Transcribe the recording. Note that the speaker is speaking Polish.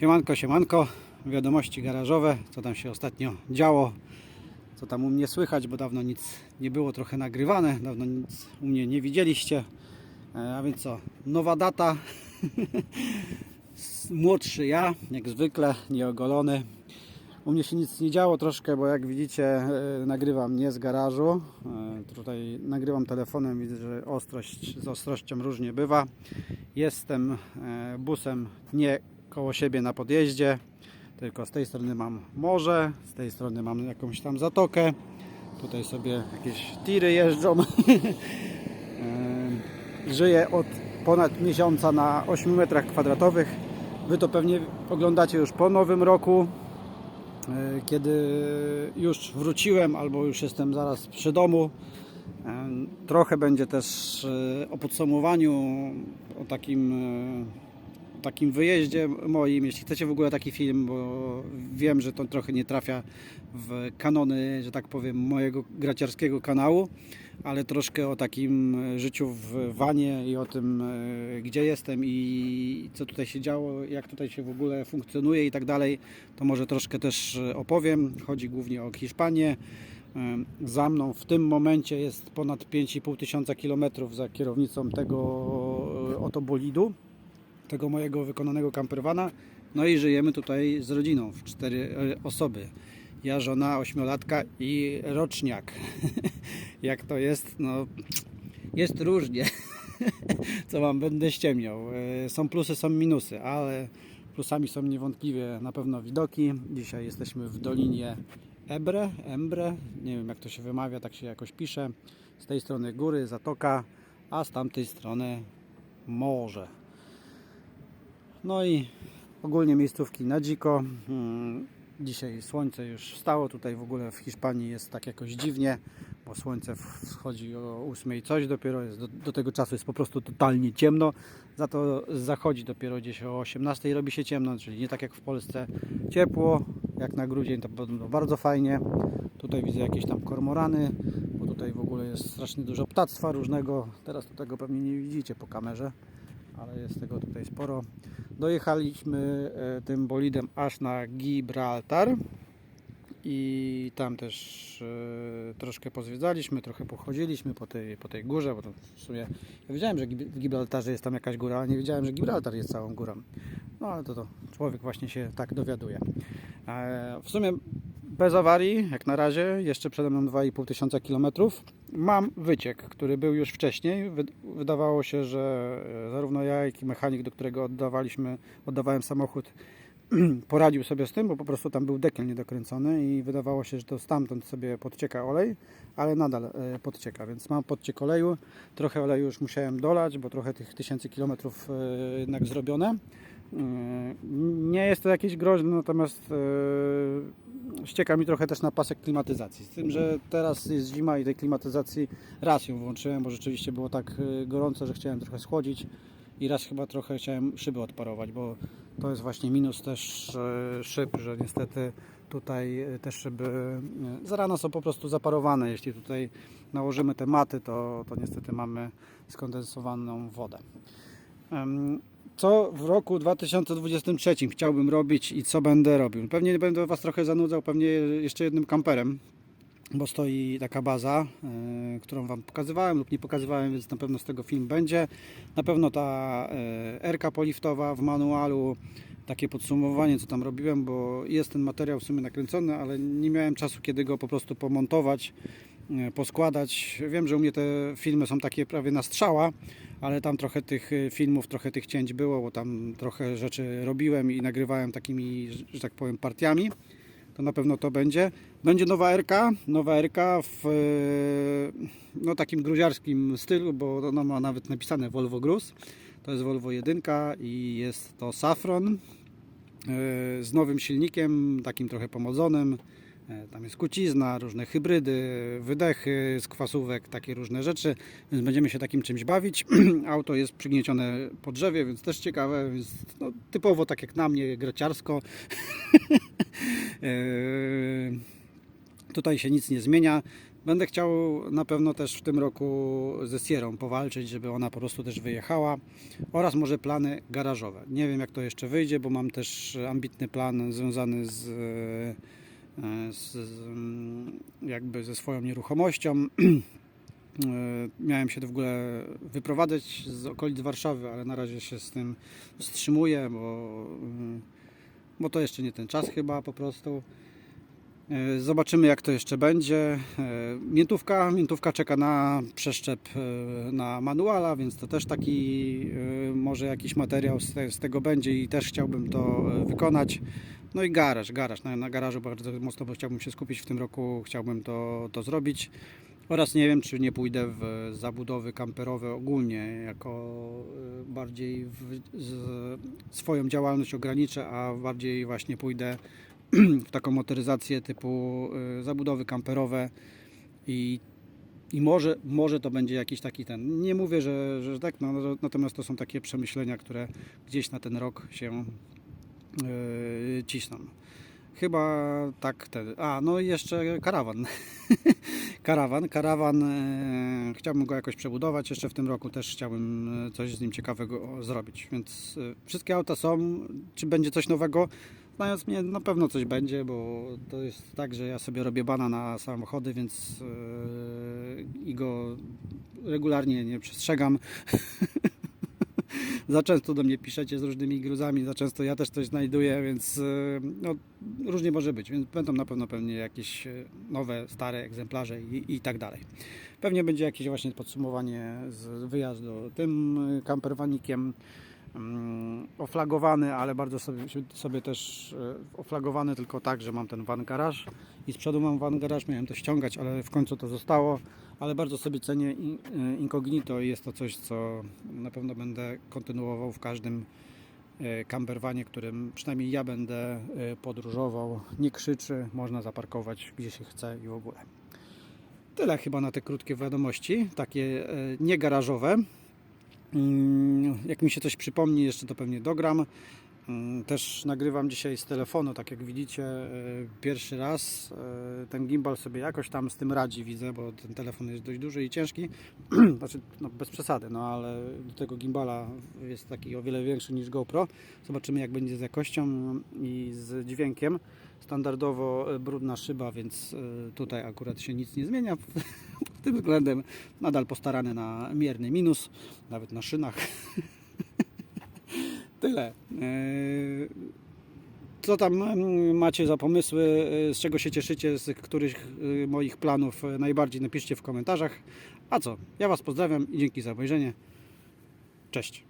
Siemanko, siemanko, wiadomości garażowe, co tam się ostatnio działo, co tam u mnie słychać, bo dawno nic nie było trochę nagrywane, dawno nic u mnie nie widzieliście. E, A więc co, nowa data, młodszy ja, jak zwykle, nieogolony. U mnie się nic nie działo troszkę, bo jak widzicie e, nagrywam nie z garażu, E, tutaj nagrywam telefonem, widzę, że ostrość z ostrością różnie bywa. Jestem busem nie koło siebie na podjeździe, tylko z tej strony mam morze, z tej strony mam jakąś tam zatokę. Tutaj sobie jakieś tiry jeżdżą. E, Żyję od ponad miesiąca na 8 metrach kwadratowych. Wy to pewnie oglądacie już po nowym roku, e, kiedy już wróciłem albo już jestem zaraz przy domu. E, Trochę będzie też o podsumowaniu, o takim, takim wyjeździe moim. Jeśli chcecie w ogóle taki film, bo wiem, że to trochę nie trafia w kanony, że tak powiem, mojego graciarskiego kanału, ale troszkę o takim e, życiu w wanie i o tym, e, gdzie jestem i co tutaj się działo, jak tutaj się w ogóle funkcjonuje i tak dalej, to może troszkę też e, opowiem. Chodzi głównie o Hiszpanię. Za mną w tym momencie jest ponad 5,5 tysiąca kilometrów za kierownicą tego oto bolidu, tego mojego wykonanego campervana. No i żyjemy tutaj z rodziną w cztery e, osoby. Ja, żona, ośmiolatka i roczniak. Jak to jest? No, jest różnie. Co wam będę ściemniał. E, Są plusy, są minusy, ale plusami są niewątpliwie na pewno widoki. Dzisiaj jesteśmy w Dolinie Ebre, Embre, nie wiem jak to się wymawia, tak się jakoś pisze. Z tej strony góry, zatoka, a z tamtej strony morze. No i ogólnie miejscówki na dziko. Mm, Dzisiaj słońce już wstało, tutaj w ogóle w Hiszpanii jest tak jakoś dziwnie, bo słońce wschodzi o 8 i coś dopiero, jest do, do tego czasu jest po prostu totalnie ciemno, za to zachodzi dopiero gdzieś o 18 robi się ciemno, czyli nie tak jak w Polsce ciepło, jak na grudzień to podobno bardzo fajnie. Tutaj widzę jakieś tam kormorany, bo tutaj w ogóle jest strasznie dużo ptactwa różnego, teraz tego pewnie nie widzicie po kamerze, ale jest tego tutaj sporo. Dojechaliśmy e, tym bolidem aż na Gibraltar i tam też e, troszkę pozwiedzaliśmy, trochę pochodziliśmy po tej, po tej górze, bo w sumie ja wiedziałem, że w Gibraltarze jest tam jakaś góra, ale nie wiedziałem, że Gibraltar jest całą górą. No ale to, to człowiek właśnie się tak dowiaduje. E, W sumie bez awarii, jak na razie, jeszcze przede mną 2,5 tysiąca kilometrów. Mam wyciek, który był już wcześniej. Wy- Wydawało się, że e, zarówno ja, jak i mechanik, do którego oddawaliśmy, oddawałem samochód, poradził sobie z tym, bo po prostu tam był dekiel niedokręcony i wydawało się, że to stamtąd sobie podcieka olej, ale nadal e, podcieka, więc mam podciek oleju. Trochę oleju już musiałem dolać, bo trochę tych tysięcy kilometrów e, jednak zrobione. E, Nie jest to jakieś groźne, natomiast e, ścieka mi trochę też na pasek klimatyzacji. Z tym, że teraz jest zima i tej klimatyzacji raz ją włączyłem, bo rzeczywiście było tak e, gorąco, że chciałem trochę schłodzić i raz chyba trochę chciałem szyby odparować, bo to jest właśnie minus też e, szyb, że niestety tutaj e, te szyby za rano są po prostu zaparowane. Jeśli tutaj nałożymy te maty, to, to niestety mamy skondensowaną wodę. Co w roku 2023 chciałbym robić i co będę robił? Pewnie będę Was trochę zanudzał, pewnie jeszcze jednym kamperem, bo stoi taka baza, e, którą Wam pokazywałem lub nie pokazywałem, więc na pewno z tego film będzie. Na pewno ta e, erka poliftowa w manualu, takie podsumowanie, co tam robiłem, bo jest ten materiał w sumie nakręcony, ale nie miałem czasu, kiedy go po prostu pomontować, poskładać. Wiem, że u mnie te filmy są takie prawie na strzała, ale tam trochę tych e, filmów, trochę tych cięć było, bo tam trochę rzeczy robiłem i nagrywałem takimi, że- tak powiem, partiami. To na pewno to będzie. Będzie nowa RK, nowa RK w e, no, takim gruziarskim stylu, bo ona ma nawet napisane Volvo Gruz. To jest Volvo 1 i jest to Safron e, z nowym silnikiem, takim trochę pomodzonym. E, Tam jest kucizna, różne hybrydy, wydechy z kwasówek, takie różne rzeczy, więc będziemy się takim czymś bawić. Auto jest przygniecione po drzewie, więc też ciekawe, więc no, typowo tak jak na mnie, graciarsko. E, Tutaj się nic nie zmienia. Będę chciał na pewno też w tym roku ze Sierą powalczyć, żeby ona po prostu też wyjechała oraz może plany garażowe. Nie wiem jak to jeszcze wyjdzie, bo mam też ambitny plan związany z, e, z, z mm, jakby ze swoją nieruchomością. E, Miałem się w ogóle wyprowadzać z okolic Warszawy, ale na razie się z tym wstrzymuję, bo, mm, bo to jeszcze nie ten czas chyba po prostu. E, Zobaczymy jak to jeszcze będzie. E, Miętówka, miętówka czeka na przeszczep e, na manuala, więc to też taki e, może jakiś materiał z, te, z tego będzie i też chciałbym to e, wykonać. No i garaż, garaż. Na, na garażu bardzo mocno bo chciałbym się skupić w tym roku, chciałbym to, to zrobić. Oraz nie wiem, czy nie pójdę w zabudowy kamperowe ogólnie, jako e, bardziej w, z, swoją działalność ograniczę, a bardziej właśnie pójdę w taką motoryzację typu y, zabudowy kamperowe i, i może, może to będzie jakiś taki ten. Nie mówię, że, że tak, no, no, natomiast to są takie przemyślenia, które gdzieś na ten rok się yy, cisną. Chyba tak wtedy. A, no i jeszcze karawan. karawan, karawan. E, chciałbym go jakoś przebudować jeszcze w tym roku. Też chciałbym e, coś z nim ciekawego zrobić. Więc e, wszystkie auta są. Czy będzie coś nowego? Znając mnie, na pewno coś będzie, bo to jest tak, że ja sobie robię bana na samochody, więc i go regularnie nie przestrzegam. za często do mnie piszecie z różnymi gruzami, za często ja też coś znajduję, więc e, no, różnie może być, więc będą na pewno pewnie jakieś e, nowe, stare egzemplarze i, i tak dalej. Pewnie będzie jakieś właśnie podsumowanie z wyjazdu tym e, camperwanikiem mm, oflagowany, ale bardzo sobie, sobie też oflagowany tylko tak, że mam ten van garaż i z przodu mam van garaż, miałem to ściągać, ale w końcu to zostało, ale bardzo sobie cenię e, incognito i jest to coś, co na pewno będę kontynuował w każdym e, camperwanie, którym przynajmniej ja będę e, podróżował. Nie krzyczy, można zaparkować gdzie się chce i w ogóle. Tyle chyba na te krótkie wiadomości, takie e, niegarażowe. Mm, Jak mi się coś przypomni, jeszcze to pewnie dogram. Mm, Też nagrywam dzisiaj z telefonu, tak jak widzicie, e, pierwszy raz. E, Ten gimbal sobie jakoś tam z tym radzi, widzę, bo ten telefon jest dość duży i ciężki. Znaczy, no bez przesady, no ale do tego gimbala jest taki o wiele większy niż GoPro. Zobaczymy, jak będzie z jakością i z dźwiękiem. Standardowo e, brudna szyba, więc tutaj akurat się nic nie zmienia pod tym względem. Nadal postarany na mierny minus, nawet na szynach. Tyle. Eee, Co tam mm, macie za pomysły, e, z czego się cieszycie, z których e, moich planów e, najbardziej napiszcie w komentarzach. A co? Ja Was pozdrawiam i dzięki za obejrzenie. Cześć.